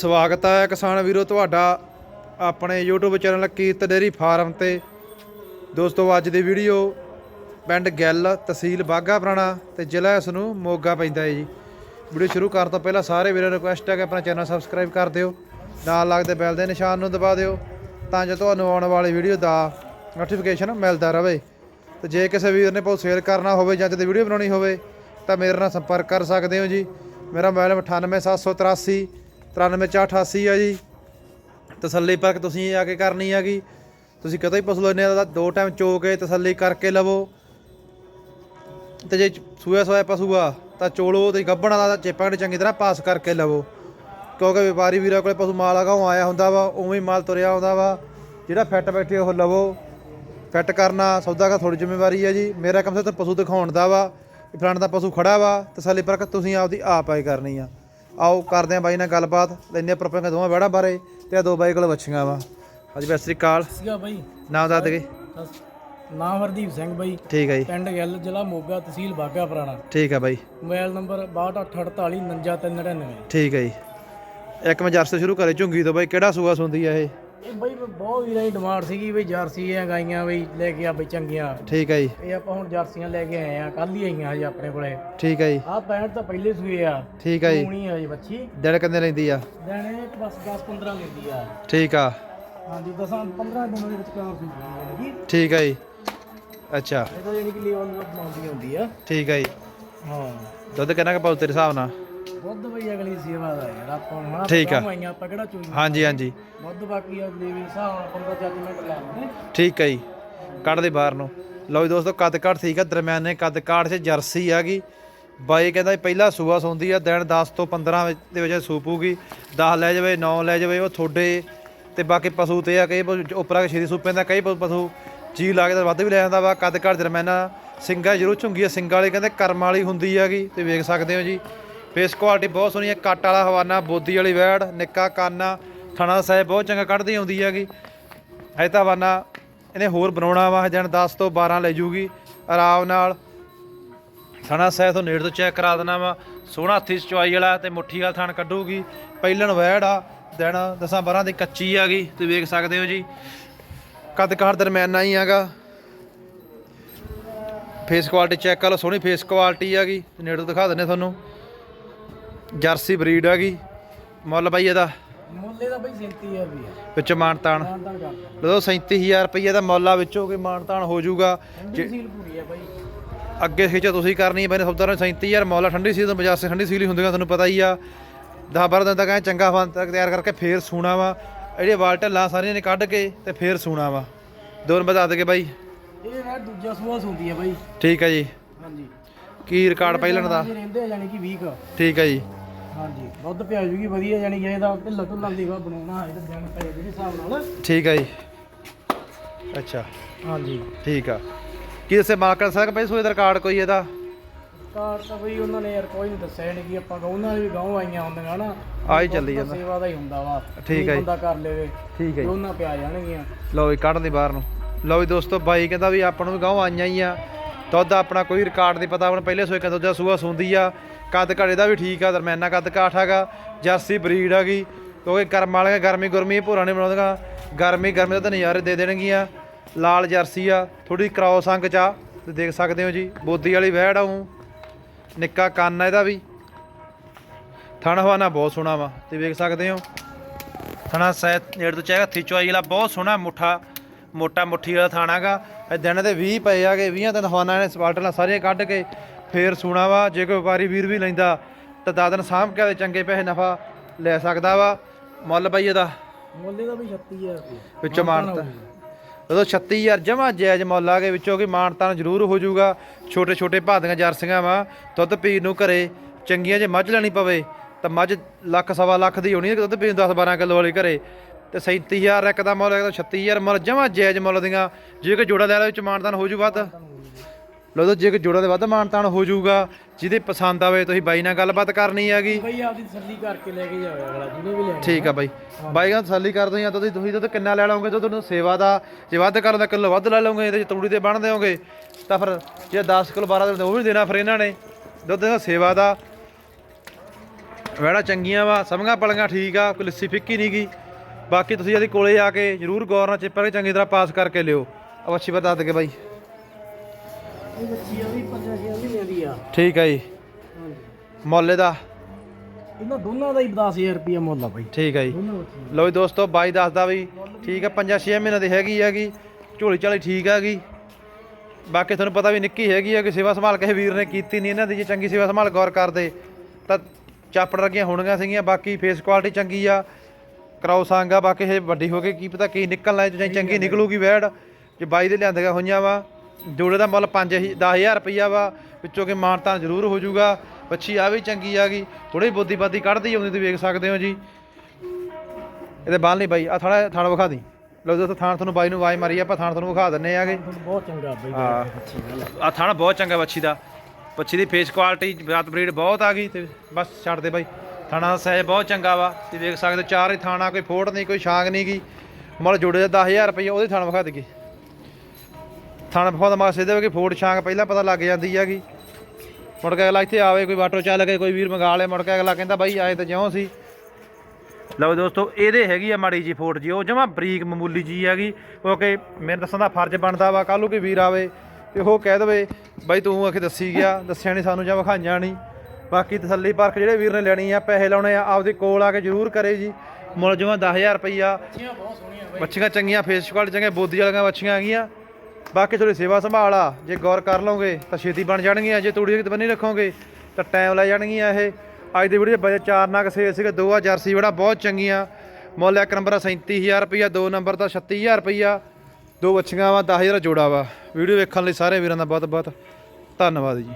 ਸਵਾਗਤ ਹੈ ਕਿਸਾਨ ਵੀਰੋ, ਤੁਹਾਡਾ ਆਪਣੇ YouTube channel Kirat dairy farm ਤੇ। ਦੋਸਤੋ, ਅੱਜ ਦੀ ਵੀਡੀਓ ਪਿੰਡ ਗਿੱਲ ਤਹਿਸੀਲ ਬਾਗਾ ਪੁਰਾਣਾ ਤੇ ਜ਼ਿਲ੍ਹਾ ਇਸ ਨੂੰ ਮੋਗਾ ਪੈਂਦਾ ਹੈ ਜੀ। ਵੀਡੀਓ ਸ਼ੁਰੂ ਕਰਨ ਤੋਂ ਪਹਿਲਾਂ ਸਾਰੇ ਵੀਰਾਂ ਨੂੰ ਰਿਕੁਐਸਟ ਹੈ ਕਿ ਆਪਣਾ ਚੈਨਲ ਸਬਸਕ੍ਰਾਈਬ ਕਰ ਦਿਓ, ਨਾਲ ਲੱਗਦੇ ਬੈਲ ਦੇ ਨਿਸ਼ਾਨ ਨੂੰ ਦਬਾ ਦਿਓ, ਤਾਂ ਜੋ ਤੁਹਾਨੂੰ ਆਉਣ ਵਾਲੀ ਵੀਡੀਓ ਦਾ ਨੋਟੀਫਿਕੇਸ਼ਨ ਮਿਲਦਾ ਰਹੇ। ਤੇ ਜੇ ਕਿਸੇ ਵੀਰ ਨੇ ਬਹੁਤ ਸੇਲ ਕਰਨਾ ਹੋਵੇ ਜਾਂ ਜਦ ਵੀਡੀਓ ਬਣਾਉਣੀ ਹੋਵੇ, ਤਾਂ ਮੇਰੇ ਨਾਲ ਸੰਪਰਕ ਕਰ ਸਕਦੇ ਹੋ ਜੀ। ਮੇਰਾ ਮੋਬਾਈਲ 98783 93488 ਆ ਜੀ। ਤਸੱਲੀ ਪਰਖ ਤੁਸੀਂ ਆ ਕੇ ਕਰਨੀ ਹੈਗੀ। ਤੁਸੀਂ ਕਦੇ ਹੀ ਪਸ਼ੂ ਲੈਣੇ ਦਾ ਦੋ ਟਾਈਮ ਚੋ ਕੇ ਤਸੱਲੀ ਕਰਕੇ ਲਵੋ। ਤੇ ਜੇ ਸੂਆ ਸੋਇਆ ਪਸ਼ੂ ਆ, ਤਾਂ ਚੋਲੋ ਤੇ ਗੱਬਣਾ ਦਾ ਚੇਪਾਂ ਚੰਗੀ ਤਰ੍ਹਾਂ ਪਾਸ ਕਰਕੇ ਲਵੋ। ਕਿਉਂਕਿ ਵਪਾਰੀ ਵੀਰਾਂ ਕੋਲੇ ਪਸ਼ੂ ਮਾਲ ਲਗਾਉ ਆਇਆ ਹੁੰਦਾ ਵਾ, ਉਵੇਂ ਹੀ ਮਾਲ ਤੁਰਿਆ ਆਉਂਦਾ ਵਾ। ਜਿਹੜਾ ਫਿੱਟ ਬੈਠੇ ਉਹ ਲਵੋ। ਫਿੱਟ ਕਰਨਾ ਸੌਦਾ ਦਾ ਥੋੜੀ ਜ਼ਿੰਮੇਵਾਰੀ ਹੈ ਜੀ। ਮੇਰਾ ਕੰਮ ਸਿਰਫ ਪਸ਼ੂ ਦਿਖਾਉਣ ਦਾ ਵਾ। ਵੀ ਦਾ ਪਸ਼ੂ ਖੜਾ ਵਾ। ਤਸੱਲੀ ਪਰਖ ਤੁਸੀਂ ਆਪਦੀ ਆਪ ਆਈ ਕਰਨੀ ਆ। ਆਓ ਕਰਦੇ ਆ ਬਾਈ ਨਾਲ ਗੱਲਬਾਤ ਲੈਨੇ ਪ੍ਰੋਪਰ ਦੋਵਾਂ ਵੜਾ ਬਾਰੇ ਤੇ ਆ ਦੋ ਬਾਈ ਕੋਲ ਵੱਛੀਆਂ ਵਾ। ਹਾਂਜੀ ਸਤਿ ਸ੍ਰੀ ਅਕਾਲ। ਸੀਗਾ ਬਾਈ। ਨਾਮ ਦੱਸ ਦੇ ਨਾਮ ਹਰਦੀਪ ਸਿੰਘ ਬਾਈ। ਠੀਕ ਹੈ ਜੀ। ਪਿੰਡ ਗਿੱਲ ਜ਼ਿਲ੍ਹਾ ਮੋਗਾ ਤਹਿਸੀਲ ਬਾਗਾ ਪੁਰਾਣਾ। ਠੀਕ ਹੈ ਬਾਈ। ਮੋਬਾਈਲ ਨੰਬਰ 6248499399 ਠੀਕ ਹੈ ਜੀ। ਇੱਕ ਮੈਂ ਜਰਸੀ ਸ਼ੁਰੂ ਕਰੇ ਝੁੰਗੀ ਤੋਂ ਬਾਈ ਕਿਹੜਾ ਸੂਆ ਸੁੰਦੀ ਆ ਇਹ? ਇਹ ਬਾਈ ਬਹੁਤ ਵੀਰਾਂ ਦੀ ਡਿਮਾਂਡ ਸੀਗੀ ਬਈ ਜਰਸੀ ਆ ਗਾਈਆਂ ਬਈ ਲੈ ਕੇ ਆ ਬਈ ਚੰਗੀਆਂ। ਠੀਕ ਹੈ ਜੀ। ਇਹ ਆਪਾਂ ਹੁਣ ਜਰਸੀਆਂ ਲੈ ਕੇ ਆਏ ਆ ਕੱਲ ਹੀ ਆਈਆਂ ਹਜੇ ਆਪਣੇ ਕੋਲੇ। ਠੀਕ ਹੈ ਜੀ। ਆਹ ਪੈਂਟ ਤਾਂ ਪਹਿਲੇ ਸੂਏ ਆ। ਠੀਕ ਹੈ ਜੀ। ਪੂਣੀ ਆ ਜੀ ਬੱਚੀ। ਦਿਨ ਕਿੰਨੇ ਲੈਂਦੀ ਆ? ਦੇਣੇ ਬਸ 10 15 ਲੈਂਦੀ ਆ। ਠੀਕ ਆ। ਹਾਂਜੀ 10 15 ਦਿਨਾਂ ਦੇ ਵਿੱਚ ਕਾਰ ਸੀ ਠੀਕ ਹੈ ਜੀ। ਅੱਛਾ। ਇਹ ਤਾਂ ਜਿਹੜੀ ਕਿ ਲੀਵਰ ਨੂੰ ਬਣਾਉਂਦੀ ਹੁੰਦੀ ਆ। ਠੀਕ ਹੈ ਜੀ। ਹਾਂ। ਦੁੱਧ ਕਿੰਨਾ ਕੁ ਪਾਉ ਤੇਰੇ ਹਿਸਾਬ ਨਾਲ? ਦੁੱਧ ਬਈ ਅਗਲੀ ਸੇਵਾ ਦਾ ਯਾਰ ਆਪਾਂ ਹੁਣ ਠੀਕ ਆ। ਆਈਆਂ ਆਪਾਂ ਕਿਹੜਾ ਚੋਈ ਹਾਂਜੀ ਹਾਂਜੀ। ਦੁੱਧ ਬਾਕੀ ਅਗਲੀ ਵੀ ਹਿਸਾਬ ਨਾਲ 15 ਜੱਜਮੈਂਟ ਲਾ ਲੈਂਦੇ ਠੀਕ ਹੈ ਜੀ। ਕੱਢ ਦੇ ਬਾਹਰ ਨੂੰ। ਲਓ ਜੀ ਦੋਸਤੋ ਕੱਦ ਕਾਠ ਠੀਕ ਆ ਦਰਮਿਆਨੇ ਕੱਦ ਕਾਠ 'ਚ ਜਰਸੀ ਹੈਗੀ ਬਾਈ ਕਹਿੰਦਾ ਪਹਿਲਾ ਸੂਆ ਸੌਂਦੀ ਆ ਦਿਨ 10 ਤੋਂ 15 ਵਿੱਚ- ਦੇ ਵਿੱਚ ਸੂਪੂਗੀ 10 ਲੈ ਜਾਵੇ 9 ਲੈ ਜਾਵੇ ਉਹ ਤੁਹਾਡੇ ਤੇ ਬਾਕੀ ਪਸ਼ੂ ਤੇ ਆ ਕਈ ਉਪਰਾ ਛੇਤੀ ਸੂਪੇ ਦਾ ਕਈ ਪਸ਼ੂ ਜੀ ਲਾ ਕੇ ਤਾਂ ਵੱਧ ਵੀ ਲੈ ਜਾਂਦਾ ਵਾ। ਕੱਦ ਕਾਠ ਦਰਮਿਆਨਾ ਸਿੰਗਾ ਜ਼ਰੂਰ ਝੁੰਗੀ ਆ। ਸਿੰਗਾ ਵਾਲੀ ਕਹਿੰਦੇ ਕਰਮ ਵਾਲੀ ਹੁੰਦੀ ਹੈਗੀ ਤੇ ਵੇਖ ਸਕਦੇ ਹੋ ਜੀ। ਫੇਸ ਕੁਆਲਿਟੀ ਬਹੁਤ ਸੋਹਣੀ ਹੈ, ਕੱਟ ਵਾਲਾ ਹਵਾਨਾ, ਬੋਦੀ ਵਾਲੀ ਵੈੜ, ਨਿੱਕਾ ਕਾਨਾ, ਥਣਾ ਸਾਹਿਬ ਬਹੁਤ ਚੰਗਾ ਕੱਢਦੀ ਆਉਂਦੀ ਹੈਗੀ। ਅਜੇ ਤਾਂ ਹਵਾਨਾ ਇਹਨੇ ਹੋਰ ਬਣਾਉਣਾ ਵਾ ਦਿਨ 10 ਤੋਂ 12 ਲੈ ਜੂਗੀ। ਆਰਾਮ ਨਾਲ ਥਣਾ ਸਾਹਿਬ ਤੋਂ ਨੇੜ ਤੋਂ ਚੈੱਕ ਕਰਾ ਦੇਣਾ ਵਾ। ਸੋਹਣਾ ਹੱਥੀ ਚੁਆਈ ਵਾਲਾ ਤੇ ਮੁੱਠੀ ਵਾਲਾ ਥਣ ਕੱਢੂਗੀ। ਪਹਿਲਣ ਵੈੜ ਆ, ਦਿਨ 10 12 ਦੀ ਕੱਚੀ ਆ ਹੈਗੀ, ਤੁਸੀਂ ਵੇਖ ਸਕਦੇ ਹੋ ਜੀ। ਕੱਦ ਕਾਠ ਦਰਮਿਆਨਾ ਹੀ ਹੈਗਾ। ਫੇਸ ਕੁਆਲਿਟੀ ਚੈੱਕ ਕਰ ਲਓ, ਸੋਹਣੀ ਫੇਸ ਕੁਆਲਿਟੀ ਹੈਗੀ। ਨੇੜੋਂ ਦਿਖਾ ਦਿੰਨੇ ਤੁਹਾਨੂੰ। ਜਰਸੀ ਬਰੀਡ ਹੈਗੀ ਮੁੱਲ ਬਾਈ ਇਹਦਾ? ਮੁੱਲੇ ਦਾ ਬਈ 37000 ਰੁਪਏ ਵਿੱਚ ਮਾਨਤਾਨ। ਜਦੋਂ 37000 ਰੁਪਏ ਦਾ ਮੁੱਲ ਆ ਵਿੱਚੋਂ ਕੋਈ ਮਾਨਤਾਨ ਹੋ ਜਾਊਗਾ। ਸੀਲ ਪੂਰੀ ਆ ਬਾਈ। ਅੱਗੇ ਖਿੱਚੋ ਤੁਸੀਂ ਕਰਨੀ ਮੈਨੇ ਸੌਦਾ ਨਾਲ 37000 ਮੁੱਲ ਆ। ਠੰਡੀ ਸੀਜ਼ਨ ਬਾਜ਼ਾਰ ਸੇ ਠੰਡੀ ਸੀਲ ਹੀ ਹੁੰਦੀਆਂ ਤੁਹਾਨੂੰ ਪਤਾ ਹੀ ਆ। 10 12 ਦਿਨ ਤੱਕ ਐ ਚੰਗਾ ਫਨ ਤੱਕ ਤਿਆਰ ਕਰਕੇ ਫੇਰ ਸੂਣਾ ਵਾ। ਇਹਦੇ ਵਾਲ ਢੱਲਾਂ ਸਾਰੀਆਂ ਨੇ ਕੱਢ ਕੇ ਤੇ ਫੇਰ ਸੂਣਾ ਵਾ। ਦੋ ਨੰਬਰ ਦੱਸ ਦਗੇ ਬਾਈ। ਇਹ ਨਾ ਦੂਜਾ ਸੂਆ ਹੁੰਦੀ ਆ ਬਾਈ। ਠੀਕ ਹੈ ਜੀ। ਹਾਂਜੀ। ਕੀ ਰਿਕਾਰਡ ਪਹਿਲਣ ਦਾ? ਇਹ ਰਹਿੰਦੇ ਆ ਯਾਨੀ ਕਿ 20 ਕੁ। ਠੀਕ ਹੈ ਜੀ। ਹਾਂਜੀ ਦੁੱਧ ਪਿਆ ਜੂਗੀ ਵਧੀਆ ਯਾਨੀ ਕਿ ਇਹਦਾ ਢਿੱਲਾ ਢੁੱਲਾ ਦੀ ਵਾ ਬਣਾਉਣਾ ਇਹਦਾ ਦਿਨ ਪਏ ਜਿਹੜੇ ਹਿਸਾਬ ਨਾਲ। ਠੀਕ ਹੈ ਜੀ। ਅੱਛਾ ਹਾਂਜੀ। ਠੀਕ ਆ। ਕੀ ਦੱਸੇ ਮਾਰਕਰ ਸਾਹਿਬ ਭਾਈ ਸੂਏ ਦਾ ਰਿਕਾਰਡ ਕੋਈ ਇਹਦਾ? ਕਾਰ ਤਾਂ ਬਈ ਉਹਨਾਂ ਨੇ ਯਾਰ ਕੋਈ ਨਹੀਂ ਦੱਸਿਆ ਨਹੀਂ ਕਿ ਆਪਾਂ ਗਾਉਂ ਉਹਨਾਂ ਦੇ ਵੀ ਗਾਉਂ ਆਈਆਂ ਹੁੰਦੀਆਂ ਨਾ ਆ ਹੀ ਚੱਲੀ ਜਾਂਦਾ। ਸੇਵਾ ਦਾ ਹੀ ਹੁੰਦਾ ਵਾ। ਠੀਕ ਹੈ ਜੀ। ਬੰਦਾ ਕਰ ਲੇਵੇ ਠੀਕ ਤੇ ਉਹਨਾਂ ਪਿਆ ਜਾਣਗੀਆਂ। ਲਓ ਵੀ ਕੱਢ ਦੇ ਬਾਹਰ ਨੂੰ। ਲਓ ਵੀ ਦੋਸਤੋ ਬਾਈ ਕਹਿੰਦਾ ਵੀ ਆਪਾਂ ਨੂੰ ਵੀ ਗਾਉਂ ਆਈਆਂ ਹੀ ਆ। ਦੁੱਧ ਆਪਣਾ ਕੋਈ ਰਿਕਾਰਡ ਨਹੀਂ ਪਤਾ, ਹੁਣ ਪਹਿਲੇ ਸੋਏ ਕਾ ਦੂਜਾ ਸੂਆ ਸੁੰਦੀ ਆ, ਕੱਦ ਘੜੇ ਇਹਦਾ ਵੀ ਠੀਕ ਆ, ਦਰਮਿਆਨਾ ਕੱਦ ਕਾਠ ਹੈਗਾ, ਜਰਸੀ ਬਰੀਡ ਹੈਗੀ ਕਿਉਂਕਿ ਕਰਮ ਵਾਲੀਆਂ ਗਰਮੀ ਗੁਰਮੀ ਭੂਰਾ ਨਹੀਂ ਬਣਾਉਂਦੀਆਂ, ਗਰਮੀ ਗਰਮੀ ਦਾ ਤਾਂ ਨਜ਼ਾਰੇ ਦੇ ਦੇਣਗੀਆਂ, ਲਾਲ ਜਰਸੀ ਆ ਥੋੜੀ ਕ੍ਰਾਸ ਅੰਗ ਚ ਆ, ਤੇ ਦੇਖ ਸਕਦੇ ਹੋ ਜੀ, ਬੋਦੀ ਵਾਲੀ ਵਹਿੜ ਆ ਊਂ। ਨਿੱਕਾ ਕੰਨ ਆ ਇਹਦਾ ਵੀ, ਥਣ ਹਵਾਨਾ ਬਹੁਤ ਸੋਹਣਾ ਵਾ, ਤੇ ਵੇਖ ਸਕਦੇ ਹੋ, ਥਣਾ ਸੈਤ ਨੇੜ ਤੋਂ ਚਾਹੇਗਾ ਹੱਥੀ ਚੁਆਈ ਵਾਲਾ ਬਹੁਤ ਸੋਹਣਾ ਮੁੱਠਾ, ਮੋਟਾ ਮੁੱਠੀ ਵਾਲਾ ਥਾਣਾਗਾ ਇਹ ਦਿਨ ਦੇ 20 ਪਏ ਆਗੇ 20 ਦਿਨ ਹਵਾਨਾ ਨੇ ਸਪਾਲਟਲਾਂ ਸਾਰੀਆਂ ਕੱਢ ਕੇ ਫੇਰ ਸੂਣਾ ਵਾ। ਜੇ ਕੋਈ ਵਪਾਰੀ ਵੀਰ ਵੀ ਲੈਂਦਾ ਤਾਂ ਦਾਦਨ ਸਾਂਭ ਕੇ ਚੰਗੇ ਪੈਸੇ ਨਫਾ ਲੈ ਸਕਦਾ ਵਾ। ਮੁੱਲ ਬਈ ਇਹਦਾ? ਮੁੱਲੇ ਦਾ ਵੀ 36000 ਰੁਪਏ। ਵਿੱਚੋਂ ਮਾਨਤਾ। ਉਦੋਂ 36000 ਜਮਾ ਜਾਇਜ਼ ਮੁੱਲ ਆ ਗਏ ਵਿੱਚੋਂ ਕੀ ਮਾਨਤਾਨ ਜ਼ਰੂਰ ਹੋ ਜਾਊਗਾ। ਛੋਟੇ ਛੋਟੇ ਭਾਦੀਆਂ ਜਰਸੀਆਂ ਵਾ ਦੁੱਧ ਪੀਣ ਨੂੰ ਘਰੇ ਚੰਗੀਆਂ ਜੇ ਮੱਝ ਲੈਣੀ ਪਵੇ ਤਾਂ ਮੱਝ ਲੱਖ ਸਵਾ ਲੱਖ ਦੀ ਹੋਣੀ ਹੈ ਦੁੱਧ ਪੀਣ 10 12 ਕਿਲੋ ਵਾਲੀ ਘਰੇ। ਤੇ 37000 ਇੱਕ ਦਾ ਮੁੱਲ ਹੈਗਾ 36000 ਮੁੱਲ ਜਮਾ ਜਾਇਜ਼ ਮੁੱਲ ਦੀਆਂ। ਜੇ ਕੋਈ ਜੋੜਾ ਲੈ ਲੈ ਵਿੱਚ ਮਾਨਤਾਨ ਹੋ ਜੂ ਵੱਧ ਲੋ ਤਾਂ ਜੇ ਕੋਈ ਜੋੜਾ ਦੇ ਵੱਧ ਮਾਨਤਾਨ ਹੋ ਜਾਊਗਾ ਜਿਹਦੇ ਪਸੰਦ ਆਵੇ ਤੁਸੀਂ ਬਾਈ ਨਾਲ ਗੱਲਬਾਤ ਕਰਨੀ ਹੈਗੀ। ਬਈ ਆਪਦੀ ਤਸੱਲੀ ਕਰਕੇ ਲੈ ਕੇ ਜਾਵੇ ਅਗਲਾ ਜਿਹਨੇ ਵੀ ਲੈਣਾ ਠੀਕ ਆ ਬਾਈ। ਬਾਈ ਕਹਿੰਦਾ ਤਸੱਲੀ ਕਰ ਦੋ ਜਾਂ ਤੁਸੀਂ ਤੁਸੀਂ ਦੁੱਧ ਕਿੰਨਾ ਲੈ ਲਓਗੇ? ਤਾਂ ਤੁਹਾਨੂੰ ਸੇਵਾ ਦਾ ਜੇ ਵੱਧ ਕਰਨ ਦਾ ਕਿਲੋ ਵੱਧ ਲੈ ਲਓਗੇ ਤੇ ਤੂੜੀ ਤੇ ਬਣ ਦਿਓਗੇ ਤਾਂ ਫਿਰ ਜੇ 10 ਕਿਲੋ 12 ਦਿਨ ਉਹ ਵੀ ਦੇਣਾ ਫਿਰ ਇਹਨਾਂ ਨੇ। ਦੁੱਧ ਦਾ ਸੇਵਾ ਦਾ। ਵੈੜਾ ਚੰਗੀਆਂ ਵਾ ਸਮਝਾਂ ਪਲੀਆਂ ਠੀਕ ਆ ਕੋਈ ਲੱਸੀ ਫਿੱਕੀ ਨਹੀਂ ਗੀ। ਬਾਕੀ ਤੁਸੀਂ ਇਹਦੇ ਕੋਲੇ ਆ ਕੇ ਜਰੂਰ ਗੌਰ ਨਾਲ ਚਿੱਪਰ ਕੇ ਚੰਗੀ ਤਰ੍ਹਾਂ ਪਾਸ ਕਰਕੇ ਲਿਓ। ਵੱਛੀ ਬਤਾ ਦੇ ਬਾਈ। ਇਹ ਬੱਚੀ ਆ ਵੀ 5 6 ਮਹੀਨਿਆਂ ਦੀ ਆ। ਠੀਕ ਆ ਜੀ। ਮੁੱਲ ਇਹਦਾ? ਇਹਨਾਂ ਦੋਨਾਂ ਦਾ ਹੀ 10000 ਰੁਪਏ ਮੁੱਲ ਆ ਬਾਈ। ਠੀਕ ਆ ਜੀ। ਲਓ ਜੀ ਦੋਸਤੋ ਬਾਈ ਦੱਸਦਾ ਵੀ ਠੀਕ ਆ 5-6 ਮਹੀਨੇ ਦੀ ਹੈਗੀ ਹੈਗੀ ਝੋਲੀ ਚਾਲੀ ਠੀਕ ਹੈਗੀ। ਬਾਕੀ ਤੁਹਾਨੂੰ ਪਤਾ ਵੀ ਨਿੱਕੀ ਹੈਗੀ ਆ ਕਿ ਸੇਵਾ ਸੰਭਾਲ ਕਿਸੇ ਵੀਰ ਨੇ ਕੀਤੀ ਨਹੀਂ ਇਹਨਾਂ ਦੀ ਜੇ ਚੰਗੀ ਸੇਵਾ ਸੰਭਾਲ ਗੌਰ ਕਰਦੇ ਤਾਂ ਚਾਪੜ ਰਗੀਆਂ ਹੋਣਗੀਆਂ ਸੀਗੀਆਂ ਬਾਕੀ ਫੇਸ ਕੁਆਲਿਟੀ ਚੰਗੀ ਆ। ਕਰਾਉ ਆ ਬਾਕੀ ਇਹ ਵੱਡੀ ਹੋ ਕੇ ਕੀ ਪਤਾ ਕੀ ਨਿਕਲਣਾ ਜੇ ਚੰਗੀ ਨਿਕਲੂਗੀ ਵੈੜ ਜੇ ਬਾਈ ਦੇ ਲਿਆਂਦੀਆਂ ਹੋਈਆਂ ਵਾ ਜੋੜੇ ਦਾ ਮੁੱਲ 5 10000 ਰੁਪਈਆ ਵਾ ਵਿੱਚੋਂ ਕਿ ਮਾਨਤਾਨ ਜ਼ਰੂਰ ਹੋ ਜਾਊਗਾ ਬੱਚੀ ਆ ਵੀ ਚੰਗੀ ਆ ਗਈ ਥੋੜੀ ਬੋਦੀ ਬਾਦੀ ਕੱਢਦੀ ਆਉਂਦੀ ਤੁਸੀਂ ਵੇਖ ਸਕਦੇ ਹੋ ਜੀ। ਇਹਦੇ ਬਾਲ ਨਹੀਂ ਬਾਈ ਆ ਥੋੜਾ ਥਾਣ ਵਿਖਾ ਦੀ। ਲਓ ਦੋਸਤੋ ਥਾਣ ਤੁਹਾਨੂੰ ਬਾਈ ਨੂੰ ਆਵਾਜ਼ ਮਾਰੀ ਆਪਾਂ ਥਾਣ ਤੁਹਾਨੂੰ ਵਿਖਾ ਦਿੰਨੇ ਆਗੇ। ਬਹੁਤ ਚੰਗਾ ਬਾਈ ਹਾਂ। ਆ ਥਾਣਾ ਬਹੁਤ ਚੰਗਾ ਬੱਚੀ ਦਾ। ਬੱਚੀ ਦੀ ਫੇਸ ਕੁਆਲਿਟੀ ਰਾਤ ਬਰੀਡ ਬਹੁਤ ਆ ਗਈ ਤੇ ਬਸ ਛੱਡ ਦੇ ਬਾਈ। ਥਾਣਾ ਦਾ ਬਹੁਤ ਚੰਗਾ ਵਾ। ਤੁਸੀਂ ਵੇਖ ਸਕਦੇ ਹੋ, ਚਾਰ ਹੀ ਥਾਣਾ ਕੋਈ ਫੋੜ ਨਹੀਂ ਕੋਈ ਛਾਂਗ ਨਹੀਂ ਗੀ। ਮੁੱਲ ਜੁੜੇ ਦਾ 10000 ਰੁਪਏ ਉਹਦੇ ਥਾਣਾ ਵਿਖਾ ਦੇਗੇ ਥਾਣਾ ਵਿਖਾ ਦਾ ਮਕਸਦ ਇਹ ਹੈ ਕਿ ਫੋੜ ਛਾਂਗ ਪਹਿਲਾਂ ਪਤਾ ਲੱਗ ਜਾਂਦੀ ਹੈਗੀ ਮੁੜ ਕੇ ਅਗਲਾ ਇੱਥੇ ਆਵੇ ਕੋਈ ਵਾਟੋ ਚੱਲ ਕੇ ਕੋਈ ਵੀਰ ਮੰਗਾ ਲੇ ਮੁੜ ਕੇ ਅਗਲਾ ਕਹਿੰਦਾ ਬਾਈ ਆਏ ਤਾਂ ਜਿਉਂ ਸੀ। ਲਓ ਦੋਸਤੋ ਇਹਦੇ ਹੈਗੀ ਆ ਮਾੜੀ ਜੀ ਫੋਟ ਜੀ ਉਹ ਜਮਾ ਬਰੀਕ ਮਾਮੂਲੀ ਜੀ ਹੈਗੀ ਕਿਉਂਕਿ ਮੈਨੂੰ ਦੱਸਣ ਦਾ ਫਰਜ਼ ਬਣਦਾ ਵਾ ਕੱਲ੍ਹ ਨੂੰ ਕੋਈ ਵੀਰ ਆਵੇ ਤੇ ਉਹ ਕਹਿ ਦੇਵੇ ਬਾਈ ਤੂੰ ਆਖੇ ਦੱਸੀ ਗਿਆ ਦੱਸਿਆ ਨਹੀਂ ਸਾਨੂੰ ਜਾਂ ਵਿਖਾਈਆਂ ਨਹੀਂ ਬਾਕੀ ਤਸੱਲੀ ਪਰਖ ਜਿਹੜੇ ਵੀਰ ਨੇ ਲੈਣੀ ਆ ਪੈਸੇ ਲਾਉਣੇ ਆ ਆਪਦੇ ਕੋਲ ਆ ਕੇ ਜ਼ਰੂਰ ਕਰੇ ਜੀ। ਮੁੱਲ ਜਮਾ 10000 ਰੁਪਈਆ। ਬੱਚੀਆਂ ਬਹੁਤ ਸੋਹਣੀਆਂ ਬਾਈ। ਬੱਚੀਆਂ ਚੰਗੀਆਂ ਫੇਸ ਕੁਆਲਿਟੀ ਚੰਗੇ ਬੋਦੀ ਵਾਲੀਆਂ ਬੱਚੀਆਂ ਹੈਗੀਆਂ। ਬਾਕੀ ਥੋੜੀ ਸੇਵਾ ਸੰਭਾਲ ਆ ਜੇ ਗੌਰ ਕਰ ਲਓਗੇ ਤਾਂ ਛੇਤੀ ਬਣ ਜਾਣਗੀਆਂ ਜੇ ਤੂੜੀ ਕਿਤੇ ਬੰਨੀ ਰੱਖੋਗੇ ਤਾਂ ਟਾਈਮ ਲੈ ਜਾਣਗੀਆਂ ਇਹ। ਅੱਜ ਦੀ ਵੀਡੀਓ ਬਜੇ ਚਾਰ ਨਗ ਸੇਲ ਸੀਗੇ ਦੋ ਆ ਜਰਸੀ ਬੜਾ ਬਹੁਤ ਚੰਗੀਆਂ। ਮੁੱਲ ਇੱਕ ਨੰਬਰ ਆ 37000 ਰੁਪਈਆ ਦੋ ਨੰਬਰ ਦਾ 36000 ਰੁਪਈਆ। ਦੋ ਬੱਚੀਆਂ ਵਾ 10000 ਜੋੜਾ ਵਾ। ਵੀਡੀਓ ਵੇਖਣ ਲਈ ਸਾਰੇ ਵੀਰਾਂ ਦਾ ਬਹੁਤ ਬਹੁਤ ਧੰਨਵਾਦ ਜੀ।